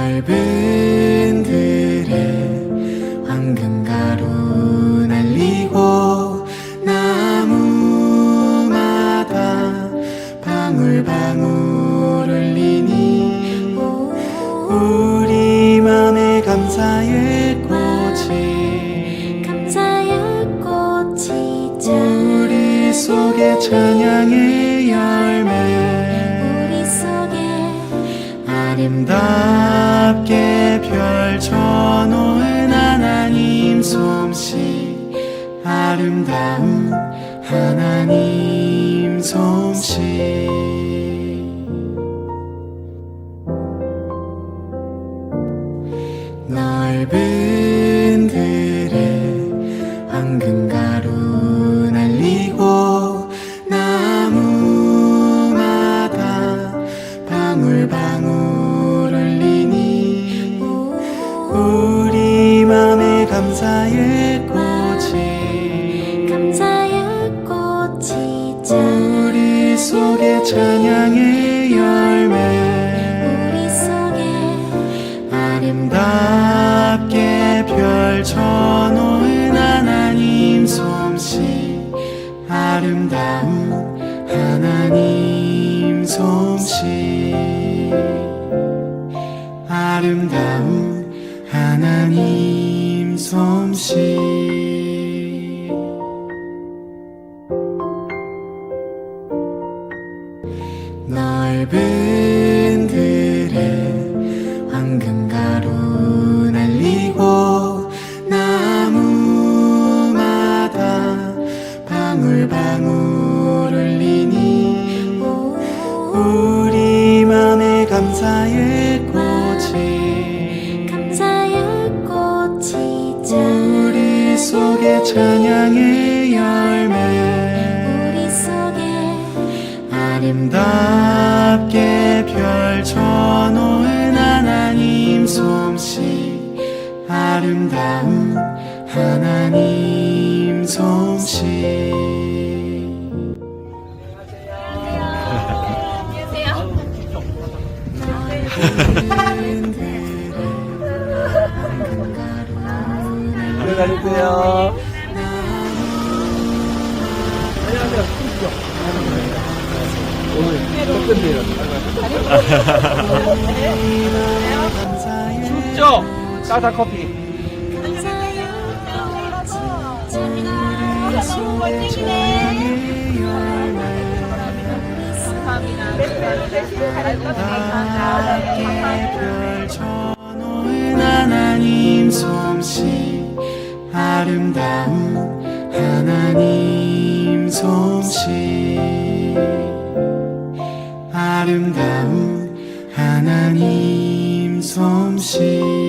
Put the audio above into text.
넓은 그릇 황금 가루 날리고 나무마다 방울방울 울리니 우리 맘에 감사의 꽃이 감사의 꽃이 우리 속에 찬양의 열매 아름다운 답게 펼쳐놓은 하나님 솜씨 아름다운 하나님 솜씨. 넓은 들에 황금가 속에 찬양의 열매. 우리 속에 아름답게 펼쳐놓은 하나님 솜씨. 아름다운 하나님 솜씨. 아름다운 하나님 솜씨 넓은 들에 황금 가루 날리고 나무마다 방울방울 흘리니. 우리 맘에 감사의 아름답게 펼쳐놓은 하나님 솜씨 아름다운 하나님 솜씨 안녕하세요. 오늘 첫번째로 춥죠? 따뜻한 커피. 하나님 솜씨 아름다운 하나님 솜씨 아름다운 하나님 솜씨